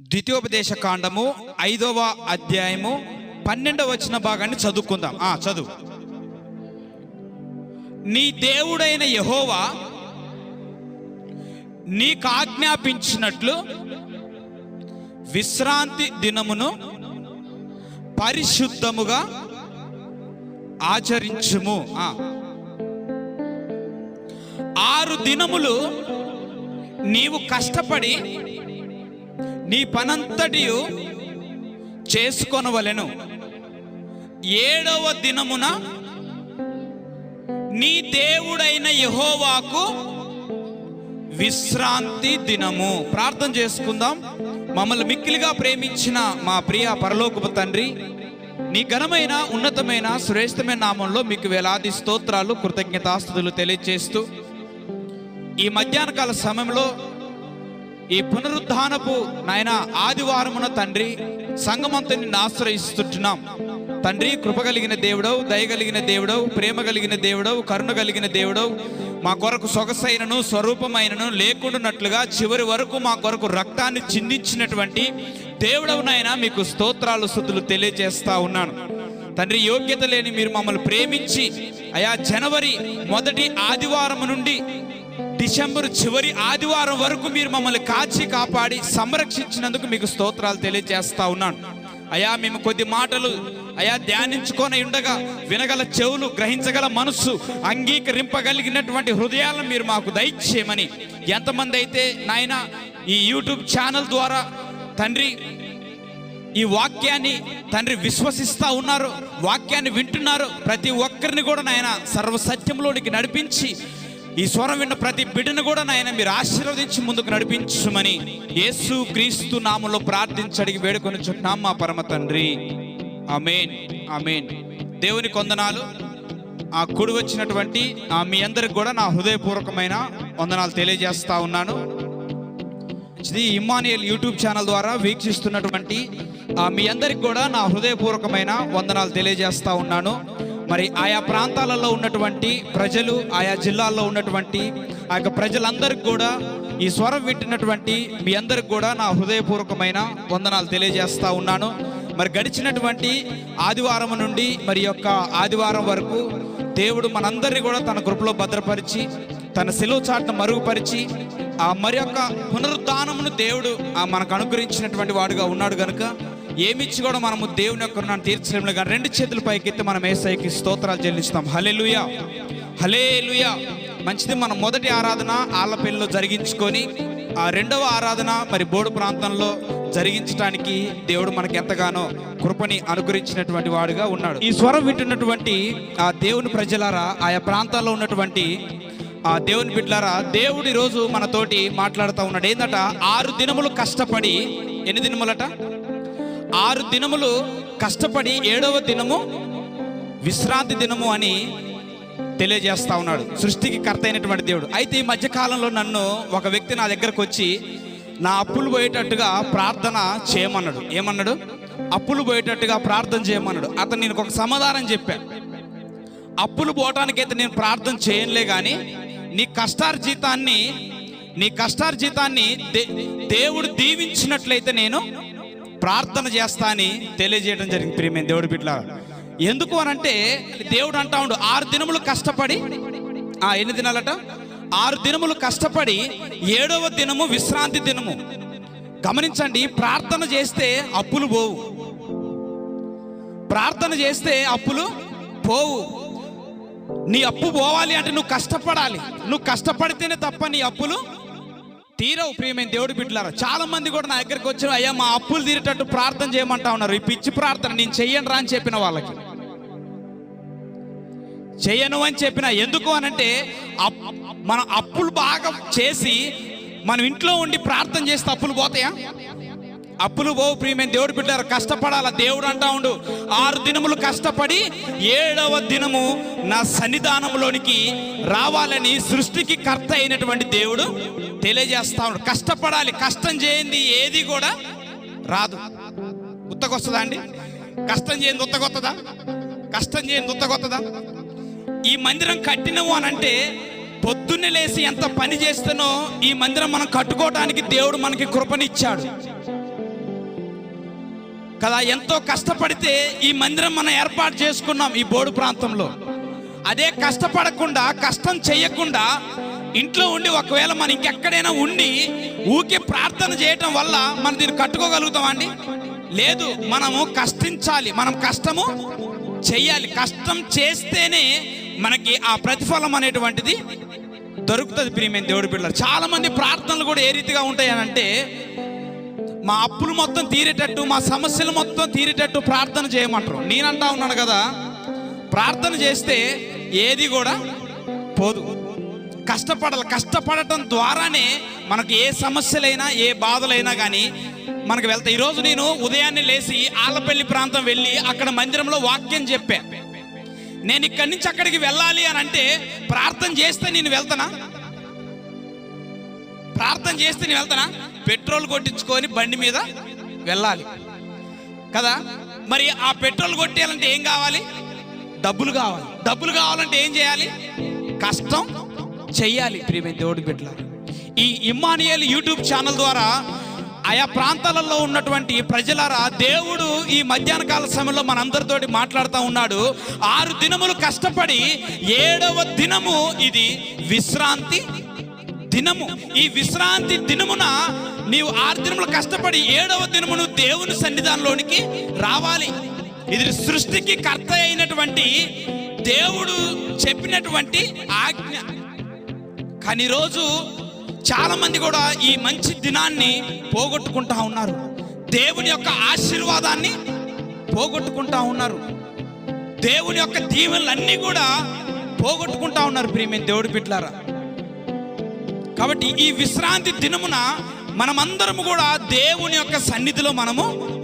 ద్వితీయోపదేశ కాండము ఐదవ అధ్యాయము పన్నెండవ వచ్చిన భాగాన్ని చదువుకుందాం. ఆ చదువు. నీ దేవుడైన యహోవా నీకు ఆజ్ఞాపించినట్లు విశ్రాంతి దినమును పరిశుద్ధముగా ఆచరించుము. ఆ. ఆరు దినములు నీవు కష్టపడి నీ పనంతటి చేసుకొనవలెను. ఏడవ దినమున నీ దేవుడైన యహోవాకు విశ్రాంతి దినము. ప్రార్థన చేసుకుందాం. మమ్మల్ని మిక్కిలిగా ప్రేమించిన మా ప్రియ పరలోకపు తండ్రి నీ ఘనమైన ఉన్నతమైన శ్రేష్టమైన నామంలో మీకు వేలాది స్తోత్రాలు కృతజ్ఞతాస్తుతులు తెలియజేస్తూ ఈ మధ్యాహ్నకాల సమయంలో ఈ పునరుద్ధానపు నాయన ఆదివారమున తండ్రి సంగమంతా నిన్ను ఆశ్రయిస్తుంటున్నాం. తండ్రి కృప కలిగిన దేవుడవు దయగలిగిన దేవుడవు ప్రేమ కలిగిన దేవుడవు కరుణ కలిగిన దేవుడవు. మా కొరకు సొగసైనను స్వరూపమైనను లేకుండానట్లుగా చివరి వరకు మా కొరకు రక్తాన్ని చిందించినటువంటి దేవుడవునైనా మీకు స్తోత్రాలు శుద్ధులు తెలియజేస్తా ఉన్నాను. తండ్రి యోగ్యత లేని మీరు మమ్మల్ని ప్రేమించి అయా జనవరి మొదటి ఆదివారం నుండి డిసెంబర్ చివరి ఆదివారం వరకు మీరు మమ్మల్ని కాచి కాపాడి సంరక్షించినందుకు మీకు స్తోత్రాలు తెలియజేస్తా ఉన్నాను. అయా మేము కొద్ది మాటలు అయా ధ్యానించుకొని ఉండగా వినగల చెవులు గ్రహించగల మనస్సు అంగీకరింపగలిగినటువంటి హృదయాలను మీరు మాకు దయచేయమని. ఎంతమంది అయితే నాయన ఈ యూట్యూబ్ ఛానల్ ద్వారా తండ్రి ఈ వాక్యాన్ని తండ్రి విశ్వసిస్తూ ఉన్నారు వాక్యాన్ని వింటున్నారు ప్రతి ఒక్కరిని కూడా నాయన సర్వసత్యంలోనికి నడిపించి ఈ స్వరం విన్న ప్రతి బిడ్డను కూడా నాయన మీరు ఆశీర్వదించి ముందుకు నడిపించమని యేసు క్రీస్తు నామంలో ప్రార్థించి అడిగి వేడుకొని చుట్టాం మా పరమ తండ్రి. అమేన్ అమేన్ దేవుని కొందనాలు ఆ కుడి వచ్చినటువంటి ఆ మీ అందరికి కూడా నా హృదయపూర్వకమైన వందనాలు తెలియజేస్తా ఉన్నాను. ఇది ఇమ్మానియల్ యూట్యూబ్ ఛానల్ ద్వారా వీక్షిస్తున్నటువంటి ఆ, మీ అందరికి కూడా నా హృదయపూర్వకమైన వందనాలు తెలియజేస్తా ఉన్నాను. మరి ఆయా ప్రాంతాలలో ఉన్నటువంటి ప్రజలు ఆయా జిల్లాల్లో ఉన్నటువంటి ఆ యొక్క ప్రజలందరికీ కూడా ఈ స్వరం వింటున్నటువంటి మీ అందరికి కూడా నా హృదయపూర్వకమైన వందనాలు తెలియజేస్తా ఉన్నాను. మరి గడిచినటువంటి ఆదివారం నుండి మరి యొక్క ఆదివారం వరకు దేవుడు మనందరినీ కూడా తన కృపలో భద్రపరిచి తన సెలవు చాటును మరుగుపరిచి ఆ మరి యొక్క పునరుద్ధానమును దేవుడు ఆ మనకు అనుగ్రహించినటువంటి వాడుగా ఉన్నాడు కనుక ఏమిచ్చి కూడా మనము దేవుని యొక్క రుణాన్ని తీర్చలేములుగా రెండు చేతుల పైకెత్తి మనం ఏసైకి స్తోత్రాలు చెల్లిస్తాం హలేలుయా హలేలుయా మంచిది మనం మొదటి ఆరాధన ఆళ్ళపల్లిలో జరిగించుకొని ఆ రెండవ ఆరాధన మరి బోడు ప్రాంతంలో జరిగించడానికి దేవుడు మనకి ఎంతగానో కృపని అనుగ్రహించినటువంటి వాడుగా ఉన్నాడు. ఈ స్వరం వింటున్నటువంటి ఆ దేవుని ప్రజలారా ఆయా ప్రాంతాల్లో ఉన్నటువంటి ఆ దేవుని బిడ్డలారా దేవుడు ఈరోజు మనతోటి మాట్లాడుతూ ఉన్నాడు. ఏంటట ఆరు దినములు కష్టపడి ఎన్ని దినములట? ఆరు దినములు కష్టపడి ఏడవ దినము విశ్రాంతి దినము అని తెలియజేస్తా ఉన్నాడు. సృష్టికి కర్త అయినటువంటి దేవుడు. అయితే ఈ మధ్యకాలంలో నన్ను ఒక వ్యక్తి నా దగ్గరకు వచ్చి నా అప్పులు పోయేటట్టుగా ప్రార్థన చేయమన్నాడు. ఏమన్నాడు? అప్పులు పోయేటట్టుగా ప్రార్థన చేయమన్నాడు. అతను నేను ఒక సమాధానం చెప్పాను అప్పులు పోవటానికైతే నేను ప్రార్థన చేయనులే కానీ నీ కష్టార్జితాన్ని నీ కష్టార్జితాన్ని దే- దేవుడు దీవించినట్లయితే నేను ప్రార్థన చేస్తా అని తెలియజేయడం జరిగింది. ప్రియమైన దేవుడు బిడ్డ ఎందుకు అనంటే దేవుడు అంటా ఉండు ఆరు దినములు కష్టపడి ఆ ఎన్ని దినాలట? ఆరు దినములు కష్టపడి ఏడవ దినము విశ్రాంతి దినము. గమనించండి ప్రార్థన చేస్తే అప్పులు పోవు. ప్రార్థన చేస్తే అప్పులు పోవు. నీ అప్పు పోవాలి అంటే నువ్వు కష్టపడాలి. నువ్వు కష్టపడితేనే తప్ప నీ అప్పులు తీరవు ప్రియమైన దేవుడి బిడ్డలారా. చాలా మంది కూడా నా దగ్గరికి వచ్చిన అయ్యా మా అప్పులు తీరేటట్టు ప్రార్థన చేయమంటా ఉన్నారు. ఈ పిచ్చి ప్రార్థన నేను చెయ్యను రా అని చెప్పిన వాళ్ళకి. చెయ్యను అని చెప్పిన ఎందుకు అనంటే అప్- మన అప్పులు బాగా చేసి మనం ఇంట్లో ఉండి ప్రార్థన చేస్తే అప్పులు పోతాయా? అప్పులు పోవు ప్రియమైన దేవుడు బిడ్డారు కష్టపడాల? దేవుడు అంటా ఉండు. ఆరు దినములు కష్టపడి ఏడవ దినము నా సన్నిధానంలోనికి రావాలని సృష్టికి కర్త అయినటువంటి దేవుడు తెలియజేస్తా ఉన్నాడు. కష్టపడాలి కష్టం చేయింది ఏది కూడా రాదు. ఉత్తకొస్తుందా అండి? కష్టం చేయింది ఉత్తకొత్తదా? కష్టం చేయండి ఉత్తకొత్తదా? ఈ మందిరం కట్టినవు అని అంటే పొద్దున్నే లేచి ఎంత పని చేస్తానో ఈ మందిరం మనం కట్టుకోవడానికి దేవుడు మనకి కృపనిచ్చాడు. కదా ఎంతో కష్టపడితే ఈ మందిరం మనం ఏర్పాటు చేసుకున్నాం ఈ బోర్డు ప్రాంతంలో. అదే కష్టపడకుండా కష్టం చేయకుండా ఇంట్లో ఉండి ఒకవేళ మనం ఇంకెక్కడైనా ఉండి ఊకి ప్రార్థన చేయటం వల్ల మనం దీన్ని కట్టుకోగలుగుతామండి లేదు మనము కష్టించాలి మనం కష్టము చెయ్యాలి కష్టం చేస్తేనే మనకి ఆ ప్రతిఫలం అనేటువంటిది దొరుకుతుంది ప్రియమైన దేవుడి పిల్లలు చాలామంది ప్రార్థనలు కూడా ఏ రీతిగా ఉంటాయనంటే అంటే మా అప్పులు మొత్తం తీరేటట్టు మా సమస్యలు మొత్తం తీరేటట్టు ప్రార్థన చేయమంటారు. నేనంటా ఉన్నాను కదా ప్రార్థన చేస్తే ఏది కూడా పోదు. కష్టపడాలి. కష్టపడటం ద్వారానే మనకు ఏ సమస్యలైనా ఏ బాధలైనా కానీ మనకు వెళ్తాయి. ఈరోజు నేను ఉదయాన్నే లేచి ఆలపల్లి ప్రాంతం వెళ్ళి అక్కడ మందిరంలో వాక్యం చెప్పా. నేను ఇక్కడి నుంచి అక్కడికి వెళ్ళాలి అని అంటే ప్రార్థన చేస్తే నేను వెళ్తానా? ప్రార్థన చేస్తే నేను వెళ్తానా? పెట్రోల్ కొట్టించుకొని బండి మీద వెళ్ళాలి. కదా? మరి ఆ పెట్రోల్ కొట్టేయాలంటే ఏం కావాలి? డబ్బులు కావాలి. డబ్బులు కావాలంటే ఏం చేయాలి? కష్టం చెయ్యాలి ప్రియమైన దేవుడి బిడ్డల ఈ ఇమ్మానియల్ యూట్యూబ్ ఛానల్ ద్వారా ఆయా ప్రాంతాలలో ఉన్నటువంటి ప్రజలారా దేవుడు ఈ మధ్యాహ్న కాల సమయంలో మనందరితోటి మాట్లాడుతూ ఉన్నాడు. ఆరు దినములు కష్టపడి ఏడవ దినము ఇది విశ్రాంతి దినము ఈ విశ్రాంతి దినమున నీవు ఆరు దినములు కష్టపడి ఏడవ దినమును దేవుని సన్నిధానంలోనికి రావాలి. ఇది సృష్టికి కర్త అయినటువంటి దేవుడు చెప్పినటువంటి ఆజ్ఞ. కానీ ఈరోజు చాలా మంది కూడా ఈ మంచి దినాన్ని పోగొట్టుకుంటా ఉన్నారు. దేవుని యొక్క ఆశీర్వాదాన్ని పోగొట్టుకుంటా ఉన్నారు. దేవుని యొక్క దీవెనలన్నీ కూడా పోగొట్టుకుంటా ఉన్నారు ప్రియమైన దేవుడి బిడ్డలారా. కాబట్టి ఈ విశ్రాంతి దినమున మనమందరము కూడా దేవుని యొక్క సన్నిధిలో మనము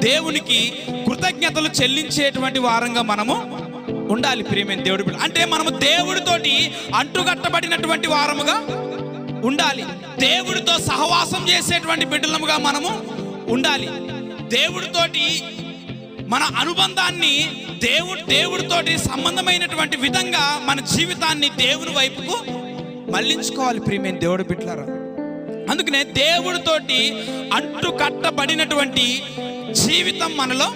దేవునికి కృతజ్ఞతలు చెల్లించేటువంటి వారంగా మనము ఉండాలి ప్రియమైన దేవుడి బిడ్డ. అంటే మనము దేవుడితోటి అంటుకట్టబడినటువంటి వారముగా ఉండాలి. దేవుడితో సహవాసం చేసేటువంటి బిడ్డలముగా మనము ఉండాలి. దేవుడితోటి మన అనుబంధాన్ని దేవుడు దేవుడితోటి సంబంధమైనటువంటి విధంగా మన జీవితాన్ని దేవుని వైపుకు మళ్ళించుకోవాలి ప్రియమైన దేవుడు బిట్లారా అందుకనే దేవుడితోటి అంటు కట్టబడినటువంటి జీవితం మనలో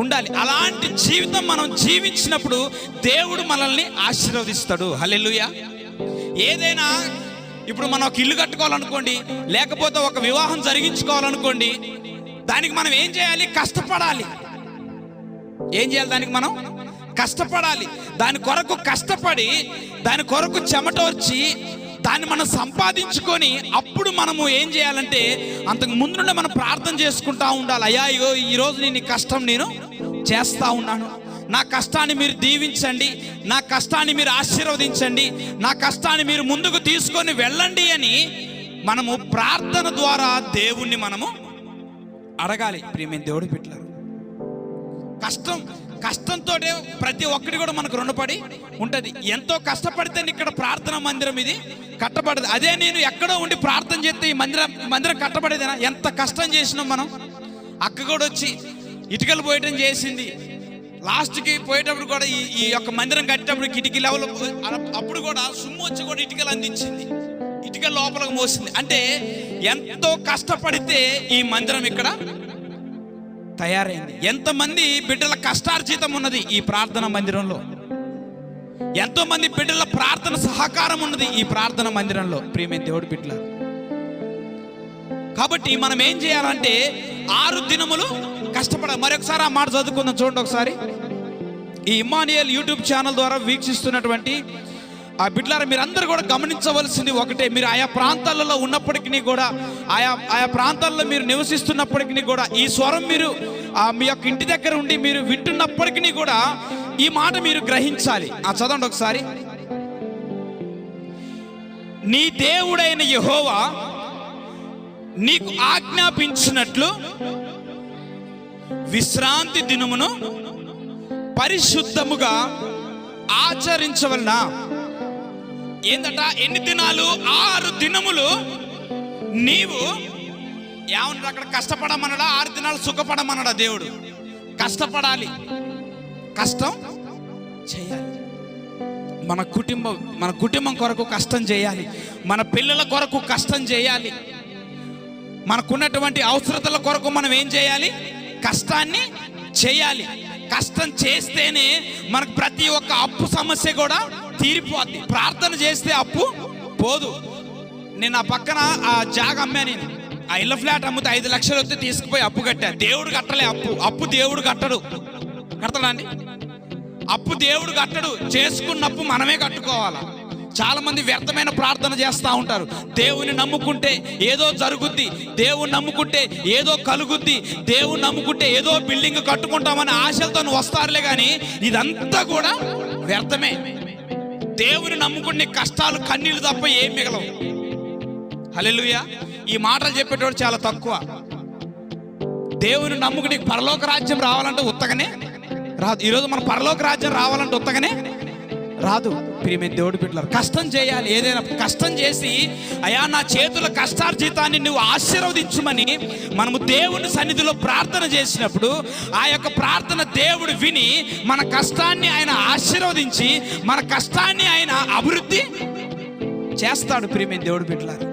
ఉండాలి. అలాంటి జీవితం మనం జీవించినప్పుడు దేవుడు మనల్ని ఆశీర్వదిస్తాడు. హలెలుయ ఏదైనా ఇప్పుడు మనం ఒక ఇల్లు కట్టుకోవాలనుకోండి లేకపోతే ఒక వివాహం జరిగించుకోవాలనుకోండి దానికి మనం ఏం చేయాలి? కష్టపడాలి. ఏం చేయాలి దానికి మనం? కష్టపడాలి. దాని కొరకు కష్టపడి దాని కొరకు చెమటోర్చి దాన్ని మనం సంపాదించుకొని అప్పుడు మనము ఏం చేయాలంటే అంతకు ముందుండే మనం ప్రార్థన చేసుకుంటా ఉండాలి. అయ్యా ఇగో ఈరోజు నేను కష్టం నేను చేస్తా ఉన్నాను. నా కష్టాన్ని మీరు దీవించండి. నా కష్టాన్ని మీరు ఆశీర్వదించండి. నా కష్టాన్ని మీరు ముందుకు తీసుకొని వెళ్ళండి అని మనము ప్రార్థన ద్వారా దేవుణ్ణి మనము అడగాలి. ప్రియమైన దేవుడు పెట్టారు కష్టం కష్టంతో ప్రతి ఒక్కటి కూడా మనకు రుణపడి ఉంటుంది. ఎంతో కష్టపడితే ఇక్కడ ప్రార్థన మందిరం ఇది కట్టబడదు. అదే నేను ఎక్కడో ఉండి ప్రార్థన చేస్తే ఈ మందిరం మందిరం కట్టబడేదేనా? ఎంత కష్టం చేసినాం మనం. అక్క కూడా వచ్చి ఇటుకలు పోయటం చేసింది. లాస్ట్కి పోయేటప్పుడు కూడా ఈ ఈ యొక్క మందిరం కట్టేటప్పుడు కిటికీ లెవెల్ అప్పుడు కూడా సుమ్ము వచ్చి కూడా ఇటుకలు అందించింది. ఇటుకలు లోపలకు మోసింది. అంటే ఎంతో కష్టపడితే ఈ మందిరం ఇక్కడ తయారైంది. ఎంతమంది బిడ్డల కష్టార్జితం ఉన్నది ఈ ప్రార్థన మందిరంలో? ఎంతో మంది బిడ్డల ప్రార్థన సహకారం ఉన్నది ఈ ప్రార్థన మందిరంలో? ప్రియమైన దేవుడి బిడ్డల కాబట్టి మనం ఏం చేయాలంటే ఆరు దినములు కష్టపడాలి మరొకసారి ఆ మాట చదువుకుందాం చూడండి ఒకసారి. ఈ ఇమానియల్ యూట్యూబ్ ఛానల్ ద్వారా వీక్షిస్తున్నటువంటి ఆ బిడ్లారా మీరందరూ కూడా గమనించవలసింది ఒకటే. మీరు ఆయా ప్రాంతాలలో ఉన్నప్పటికీ కూడా ఆయా ఆయా ప్రాంతాల్లో మీరు నివసిస్తున్నప్పటికీ కూడా ఈ స్వరం మీరు మీ యొక్క ఇంటి దగ్గర ఉండి మీరు వింటున్నప్పటికీ కూడా ఈ మాట మీరు గ్రహించాలి. ఆ చదవండి ఒకసారి. నీ దేవుడైన యహోవా నీకు ఆజ్ఞాపించినట్లు విశ్రాంతి దినమును పరిశుద్ధముగా ఆచరించవలన? ఏందట? ఎన్ని దినాలు? ఆరు దినములు నీవు ఏమన్నా అక్కడ? కష్టపడమనడా? ఆరు దినాలు సుఖపడమనడా దేవుడు? కష్టపడాలి. కష్టం చేయాలి. మన కుటుంబం మన కుటుంబం కొరకు కష్టం చేయాలి. మన పిల్లల కొరకు కష్టం చేయాలి. మనకున్నటువంటి అవసరతల కొరకు మనం ఏం చేయాలి? కష్టాన్ని చేయాలి. కష్టం చేస్తేనే మనకు ప్రతి ఒక్క అప్పు సమస్య కూడా తీరిపోద్ది. ప్రార్థన చేస్తే అప్పు పోదు. నేను ఆ పక్కన ఆ జాగ అమ్మా నేను. ఆ ఇళ్ళ ఫ్లాట్ అమ్మితే ఐదు లక్షలు వస్తే తీసుకుపోయి అప్పు కట్టా. దేవుడు కట్టలే అప్పు. అప్పు దేవుడు కట్టడు. కడతాడా అండి? అప్పు దేవుడు కట్టడు. చేసుకున్నప్పు మనమే కట్టుకోవాలా. చాలా మంది వ్యర్థమైన ప్రార్థన చేస్తూ ఉంటారు. దేవుని నమ్ముకుంటే ఏదో జరుగుద్ది. దేవుని నమ్ముకుంటే ఏదో కలుగుద్ది. దేవుని నమ్ముకుంటే ఏదో బిల్డింగ్ కట్టుకుంటామని ఆశలతో వస్తారులే కానీ ఇదంతా కూడా వ్యర్థమే. దేవుని నమ్ముకునే కష్టాలు కన్నీళ్ళు తప్ప ఏం మిగలవు. హల్లెలూయా. ఈ మాటలు చెప్పేటోడు చాలా తక్కువ. దేవుని నమ్ముకు నీకు పరలోక రాజ్యం రావాలంటే ఉత్తగనే. రాదు. ఈరోజు మన పరలోక రాజ్యం రావాలంటే ఉత్తగనే? రాదు. ప్రియమైన దేవుడు పెట్టారు కష్టం చేయాలి. ఏదైనా కష్టం చేసి అయా నా చేతుల కష్టార్జితాన్ని నువ్వు ఆశీర్వదించమని మనము దేవుని సన్నిధిలో ప్రార్థన చేసినప్పుడు ఆ యొక్క ప్రార్థన దేవుడు విని మన కష్టాన్ని ఆయన ఆశీర్వదించి మన కష్టాన్ని ఆయన అభివృద్ధి చేస్తాడు ప్రియమైన దేవుడు పెట్టారు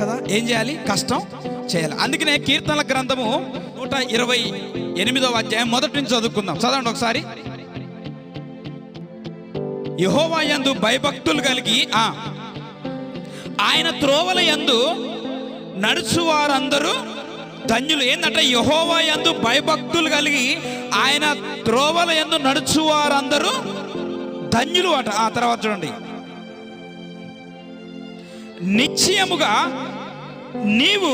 కదా? ఏం చేయాలి? కష్టం చేయాలి. అందుకనే కీర్తనల గ్రంథము నూట ఇరవై ఎనిమిదవ అధ్యాయం మొదటి నుంచి చదువుకుందాం. చదవండి ఒకసారి. యహోవా యందు భయభక్తులు కలిగి ఆ ఆయన త్రోవల యందు నడుచువారందరూ ధన్యులు. ఏంటంటే యహోవా యందు భయభక్తులు కలిగి ఆయన త్రోవల యందు నడుచువారందరూ ధన్యులు అట. ఆ తర్వాత చూడండి. నిశ్చయముగా నీవు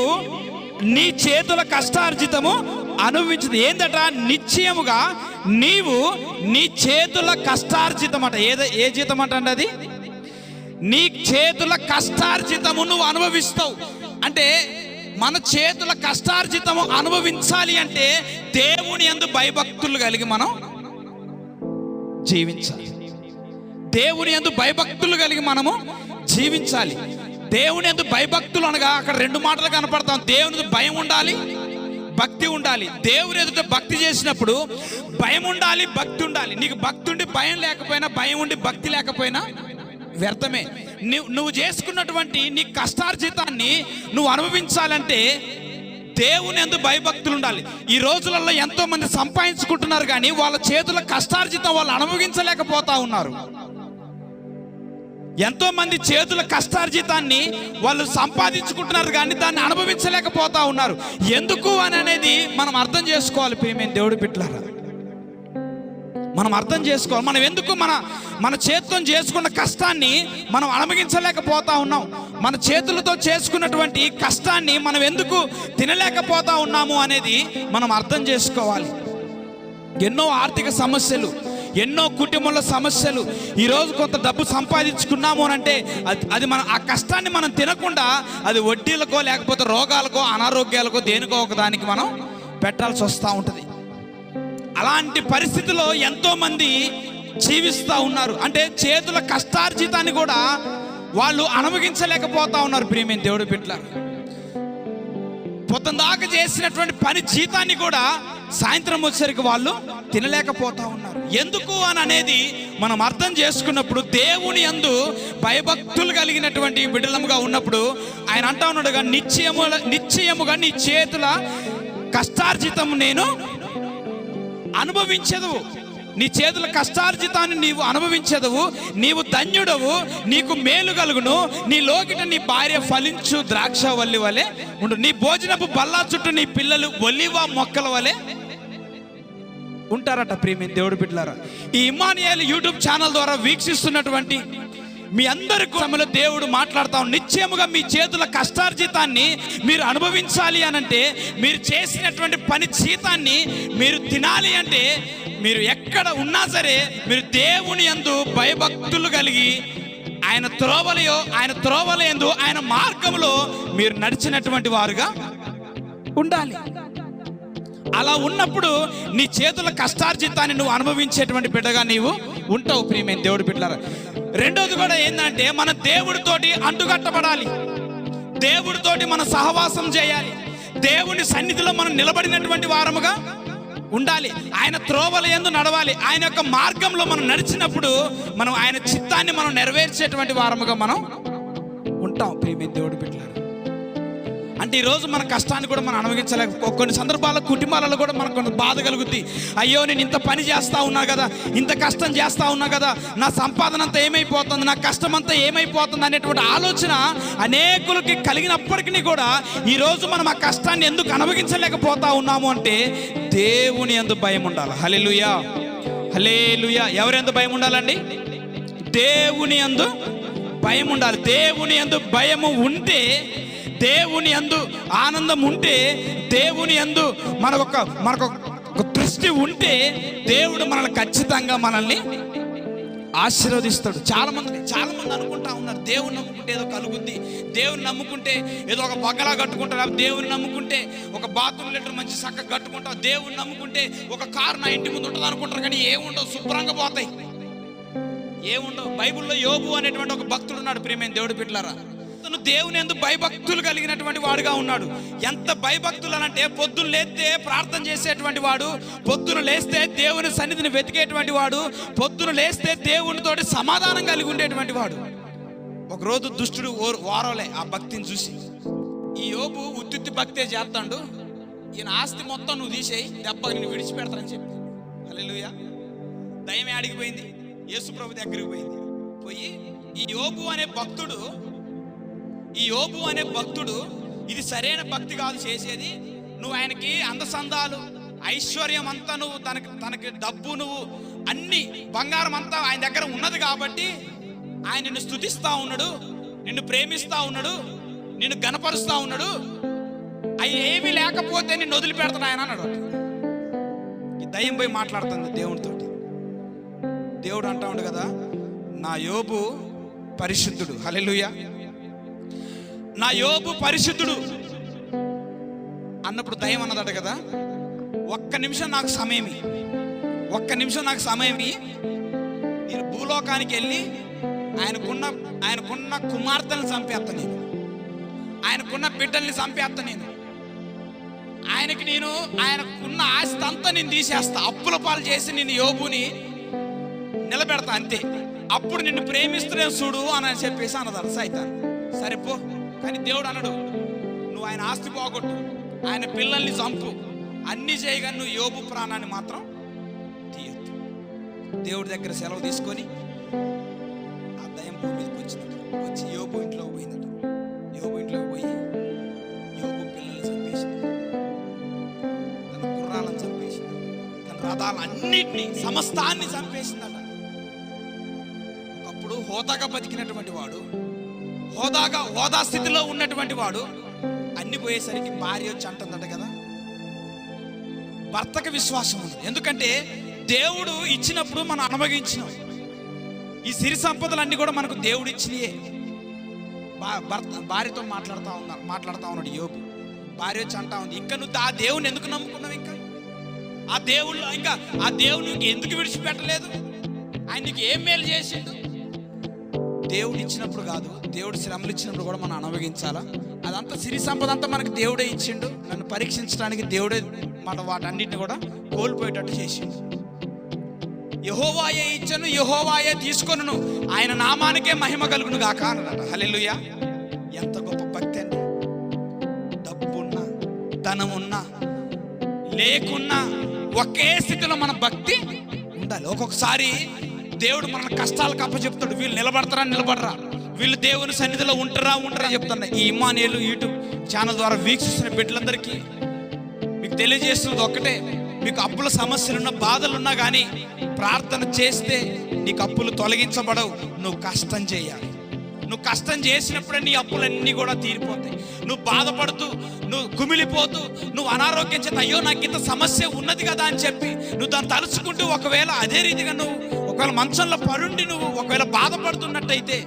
నీ చేతుల కష్టార్జితము అనుభవించింది. ఏందట నిశ్చయముగా నీవు నీ చేతుల కష్టార్జితం అట ఏదో ఏ జీతం అట అండి అది? నీ చేతుల కష్టార్జితము నువ్వు అనుభవిస్తావు. అంటే మన చేతుల కష్టార్జితము అనుభవించాలి అంటే దేవుని యందు భయభక్తులు కలిగి మనం జీవించాలి. దేవుని యందు భయభక్తులు కలిగి మనము జీవించాలి. దేవుని యందు భయభక్తులు అనగా అక్కడ రెండు మాటలు కనపడతాం. దేవుని భయం ఉండాలి. భక్తి ఉండాలి. దేవుని ఎదుట భక్తి చేసినప్పుడు భయం ఉండాలి భక్తి ఉండాలి. నీకు భక్తి ఉండి భయం లేకపోయినా భయం ఉండి భక్తి లేకపోయినా వ్యర్థమే. నువ్వు నువ్వు చేసుకున్నటువంటి నీ కష్టార్జితాన్ని నువ్వు అనుభవించాలంటే దేవుని ఎందు భయభక్తులు ఉండాలి. ఈ రోజులలో ఎంతో మంది సంపాదించుకుంటున్నారు కానీ వాళ్ళ చేతుల కష్టార్జితం వాళ్ళు అనుభవించలేకపోతా ఉన్నారు. ఎంతో మంది చేతుల కష్టార్జితాన్ని వాళ్ళు సంపాదించుకుంటున్నారు కానీ దాన్ని అనుభవించలేకపోతా ఉన్నారు. ఎందుకు అని అనేది మనం అర్థం చేసుకోవాలి ప్రియమైన దేవుడి బిడ్డలారా. మనం అర్థం చేసుకోవాలి. మనం ఎందుకు మన మన చేతితో చేసుకున్న కష్టాన్ని మనం అనుభవించలేకపోతా ఉన్నాం. మన చేతులతో చేసుకున్నటువంటి కష్టాన్ని మనం ఎందుకు తినలేకపోతా ఉన్నాము అనేది మనం అర్థం చేసుకోవాలి. ఎన్నో ఆర్థిక సమస్యలు ఎన్నో కుటుంబంలో సమస్యలు. ఈరోజు కొంత డబ్బు సంపాదించుకున్నాము అని అంటే అది అది మన ఆ కష్టాన్ని మనం తినకుండా అది వడ్డీలకో లేకపోతే రోగాలకో అనారోగ్యాలకో దేనికో ఒక దానికి మనం పెట్టాల్సి వస్తూ ఉంటుంది. అలాంటి పరిస్థితిలో ఎంతోమంది జీవిస్తూ ఉన్నారు. అంటే చేతుల కష్టార్జితాన్ని కూడా వాళ్ళు అనుభవించలేకపోతా ఉన్నారు ప్రియమైన దేవుడు బిడ్డలారు. పొద్దున దాకా చేసినటువంటి పని జీతాన్ని కూడా సాయంత్రం వచ్చేసరికి వాళ్ళు తినలేకపోతా ఉన్నారు. ఎందుకు అని అనేది మనం అర్థం చేసుకున్నప్పుడు దేవుని యందు భయభక్తులు కలిగినటువంటి బిడ్డలముగా ఉన్నప్పుడు ఆయన అంటా ఉన్నాడుగా నిశ్చయము నిశ్చయముగా నీ చేతుల కష్టార్జితం నేను అనుభవించదు నీ చేతుల కష్టార్జితాన్ని నీవు అనుభవించదవు. నీవు ధన్యుడవు. నీకు మేలు కలుగును. నీ లోకిట నీ భార్య ఫలించు ద్రాక్ష వల్లి వలె ఉండు. నీ భోజనపు బల్లా చుట్టూ నీ పిల్లలు ఒలివ మొక్కల వలె ఉంటారట ప్రేమిని దేవుడు బిడ్డలారా. ఈ ఇమానియాలు యూట్యూబ్ ఛానల్ ద్వారా వీక్షిస్తున్నటువంటి మీ అందరి సమయంలో దేవుడు మాట్లాడతాం నిశ్చయముగా మీ చేతుల కష్టార్జితాన్ని మీరు అనుభవించాలి అనంటే మీరు చేసినటువంటి పని జీతాన్ని మీరు తినాలి అంటే మీరు ఎక్కడ ఉన్నా సరే మీరు దేవుని యందు భయభక్తులు కలిగి ఆయన త్రోవలయో ఆయన త్రోవల యందు ఆయన మార్గంలో మీరు నడిచినటువంటి వారుగా ఉండాలి. అలా ఉన్నప్పుడు నీ చేతుల కష్టార్జితాన్ని నువ్వు అనుభవించేటువంటి బిడ్డగా నీవు ఉంటావు ప్రియమైన దేవుడి బిడ్డలారా. రెండోది కూడా ఏంటంటే మన దేవుడితోటి అంటుకట్టబడాలి దేవుడితోటి మన సహవాసం చేయాలి. దేవుని సన్నిధిలో మనం నిలబడినటువంటి వారముగా ఉండాలి. ఆయన త్రోవల ఎందు నడవాలి. ఆయన యొక్క మార్గంలో మనం నడిచినప్పుడు మనం ఆయన చిత్తాన్ని మనం నెరవేర్చేటువంటి వారముగా మనం ఉంటాం ప్రియమైన దేవుడి బిడ్డలారా. అంటే ఈరోజు మన కష్టాన్ని కూడా మనం అనుభవించలేక కొన్ని సందర్భాల్లో కుటుంబాలలో కూడా మనకు కొంత బాధ కలుగుద్ది. అయ్యో నేను ఇంత పని చేస్తూ ఉన్నా కదా ఇంత కష్టం చేస్తూ ఉన్నా కదా నా సంపాదన అంతా ఏమైపోతుంది నా కష్టం అంతా ఏమైపోతుంది అనేటువంటి ఆలోచన అనేకులకి కలిగినప్పటికీ కూడా ఈరోజు మనం ఆ కష్టాన్ని ఎందుకు అనుభవించలేకపోతా ఉన్నాము అంటే దేవుని ఎందు భయం ఉండాలి. హలెలుయా హలేలుయా ఎవరెందు భయం ఉండాలండి? దేవుని ఎందు భయం ఉండాలి. దేవుని ఎందు భయము ఉంటే దేవుని అందు ఆనందం ఉంటే దేవుని అందు మనకొక మనకొక దృష్టి ఉంటే దేవుడు మనల్ని ఖచ్చితంగా మనల్ని ఆశీర్వదిస్తాడు. చాలా మంది చాలా మంది అనుకుంటా ఉన్నారు దేవుని నమ్ముకుంటే ఏదో కలుగుద్ది దేవుని నమ్ముకుంటే ఏదో ఒక బగలా కట్టుకుంటారు దేవుని నమ్ముకుంటే ఒక బాత్రూమ్ లెటర్ మంచి చక్క కట్టుకుంటావు దేవుని నమ్ముకుంటే ఒక కారు నా ఇంటి ముందు ఉంటుంది అనుకుంటారు కానీ ఏముండవు శుభ్రంగా పోతాయి. ఏముండవు బైబిల్లో యోబు అనేటువంటి ఒక భక్తుడు ఉన్నాడు ప్రేమైన దేవుడు బిడ్డలారా. అతను దేవుని ఎందు భయభక్తులు కలిగినటువంటి వాడుగా ఉన్నాడు. ఎంత భయభక్తులు అనంటే పొద్దున్న లేస్తే ప్రార్థన చేసేటువంటి వాడు పొద్దున లేస్తే దేవుని సన్నిధిని వెతికేటువంటి వాడు పొద్దున లేస్తే దేవునితోటి సమాధానం కలిగి ఉండేటువంటి వాడు. ఒకరోజు దుష్టుడు ఓ- వారోలే ఆ భక్తిని చూసి ఈ యోబు ఉత్తుత్తి భక్తే చేస్తాడు ఈయన ఆస్తి మొత్తం నువ్వు తీసేయి దెబ్బ నేను విడిచిపెడతానని చెప్పి. హల్లెలూయా. దయమే అడిగిపోయింది యేసుప్రభు దగ్గరికి పోయింది. పోయి ఈ యోబు అనే భక్తుడు ఈ యోబు అనే భక్తుడు ఇది సరైన భక్తి కాదు చేసేది. నువ్వు ఆయనకి అందసందాలు ఐశ్వర్యం అంతా నువ్వు తనకి తనకి డబ్బు నువ్వు అన్ని బంగారం అంతా ఆయన దగ్గర ఉన్నది కాబట్టి ఆయన నిన్ను స్తుతిస్తా ఉన్నాడు నిన్ను ప్రేమిస్తా ఉన్నాడు నిన్ను గనపరుస్తా ఉన్నాడు. అవి ఏమీ లేకపోతే నిన్ను వదిలిపెడతాను ఆయన అన్నాడు. ఈ దయ్యం పోయి మాట్లాడుతుంది దేవునితో దేవుడు అంటా ఉండు కదా నా యోబు పరిశుద్ధుడు. హలెలుయా నా యోబు పరిశుద్ధుడు. అన్నప్పుడు దయ్యం అన్నదట కదా? ఒక్క నిమిషం నాకు సమయమి ఒక్క నిమిషం నాకు సమయమి నేను భూలోకానికి వెళ్ళి ఆయనకున్న ఆయనకున్న కుమార్తెను చంపేస్తా నేను. ఆయనకున్న బిడ్డల్ని చంపేస్తా నేను. ఆయనకి నేను ఆయనకున్న ఆస్తి అంతా నేను తీసేస్తా. అప్పుల పాలు చేసి నేను యోబుని నిలబెడతా అంతే. అప్పుడు నిన్ను ప్రేమిస్తున్నాను చూడు అని చెప్పేసి అన్నదాడు సైతాన్. సరే పో. కానీ దేవుడు అనడు. నువ్వు ఆయన ఆస్తి పోగొట్టు. ఆయన పిల్లల్ని చంపు. అన్ని చేయగా నువ్వు యోబు ప్రాణాన్ని మాత్రం తీయొద్దు. దేవుడి దగ్గర సెలవు తీసుకొని ఆ దయం భూమి మీదకి వచ్చినట్టు వచ్చి యోబు ఇంట్లో పోయిందట యోబు ఇంట్లోకి పోయి యోబు పిల్లల్ని చంపేసింది. తన గుర్రాలను చంపేసింది. తన రథాలన్నిటినీ సమస్తాన్ని చంపేసిందట. ఒకప్పుడు హోదాగా బతికినటువంటి వాడు హోదాగా హోదా స్థితిలో ఉన్నటువంటి వాడు అన్ని పోయేసరికి భార్య వచ్చి అంటుందట కదా. భర్తకు విశ్వాసం ఉంది. ఎందుకంటే దేవుడు ఇచ్చినప్పుడు మనం అనుభవించినాం. ఈ సిరి సంపదలన్నీ కూడా మనకు దేవుడు ఇచ్చినయే. భా- భర్త భార్యతో మాట్లాడుతూ ఉన్నారు మాట్లాడుతూ ఉన్నాడు యోగు భార్య వచ్చి అంటా ఉంది ఇంకా నువ్వు ఆ దేవుని ఎందుకు నమ్ముకున్నావు ఇంకా? ఆ దేవుళ్ళు ఇంకా ఆ దేవుని ఎందుకు విడిచిపెట్టలేదు? ఆయన నీకు ఏం మేలు చేసిండు? దేవుడు ఇచ్చినప్పుడు కాదు దేవుడు శ్రమలు ఇచ్చినప్పుడు కూడా మనం అనుభవించాలా? అదంతా సిరి సంపద అంతా మనకి దేవుడే ఇచ్చిండు. నన్ను పరీక్షించడానికి దేవుడే మన వాటన్నిటిని కూడా కోల్పోయేటట్టు చేసిండు. యహోవాయే ఇచ్చను యహోవాయే తీసుకొనును. ఆయన నామానికే మహిమ కలుగును గాక అన్నట హల్లెలూయా. ఎంత గొప్ప భక్తి అండి. డబ్బున్నా ధనమున్నా లేకున్నా ఒకే స్థితిలో మన భక్తి ఉండాలి. ఒక్కొక్కసారి దేవుడు మన కష్టాలకు అప్పచెప్తాడు. వీళ్ళు నిలబడతారా? నిలబడరా. వీళ్ళు దేవుని సన్నిధిలో ఉంటారా? ఉంటారా చెప్తున్నా. ఈ ఇమానేలు యూట్యూబ్ ఛానల్ ద్వారా వీక్షిస్తున్న బిడ్డలందరికీ మీకు తెలియజేస్తున్నది ఒక్కటే. మీకు అప్పుల సమస్యలున్న బాధలున్నా కానీ ప్రార్థన చేస్తే నీకు అప్పులు తొలగించబడవు. నువ్వు కష్టం చేయాలి. నువ్వు కష్టం చేసినప్పుడే నీ అప్పులన్నీ కూడా తీరిపోతాయి. నువ్వు బాధపడుతూ నువ్వు కుమిలిపోతూ నువ్వు అనారోగ్యం చేత అయ్యో నాకు ఇంత సమస్య ఉన్నది కదా అని చెప్పి నువ్వు దాన్ని తలుచుకుంటూ ఒకవేళ అదే రీతిగా నువ్వు ఒకవేళ మంచంలో పరుండి నువ్వు ఒకవేళ బాధపడుతున్నట్టయితే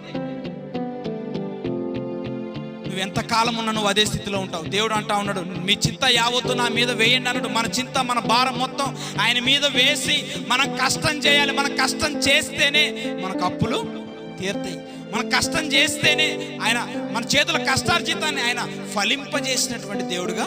నువ్వు ఎంత కాలం ఉన్నా నువ్వు అదే స్థితిలో ఉంటావు. దేవుడు అంటా ఉన్నాడు మీ చింత యావత్తు నా మీద వేయండి అన్నాడు. మన చింత మన భారం మొత్తం ఆయన మీద వేసి మనం కష్టం చేయాలి. మనం కష్టం చేస్తేనే మనకు అప్పులు తీరుతాయి. మనం కష్టం చేస్తేనే ఆయన మన చేతుల కష్టార్జితాన్ని ఆయన ఫలింపజేసినటువంటి దేవుడుగా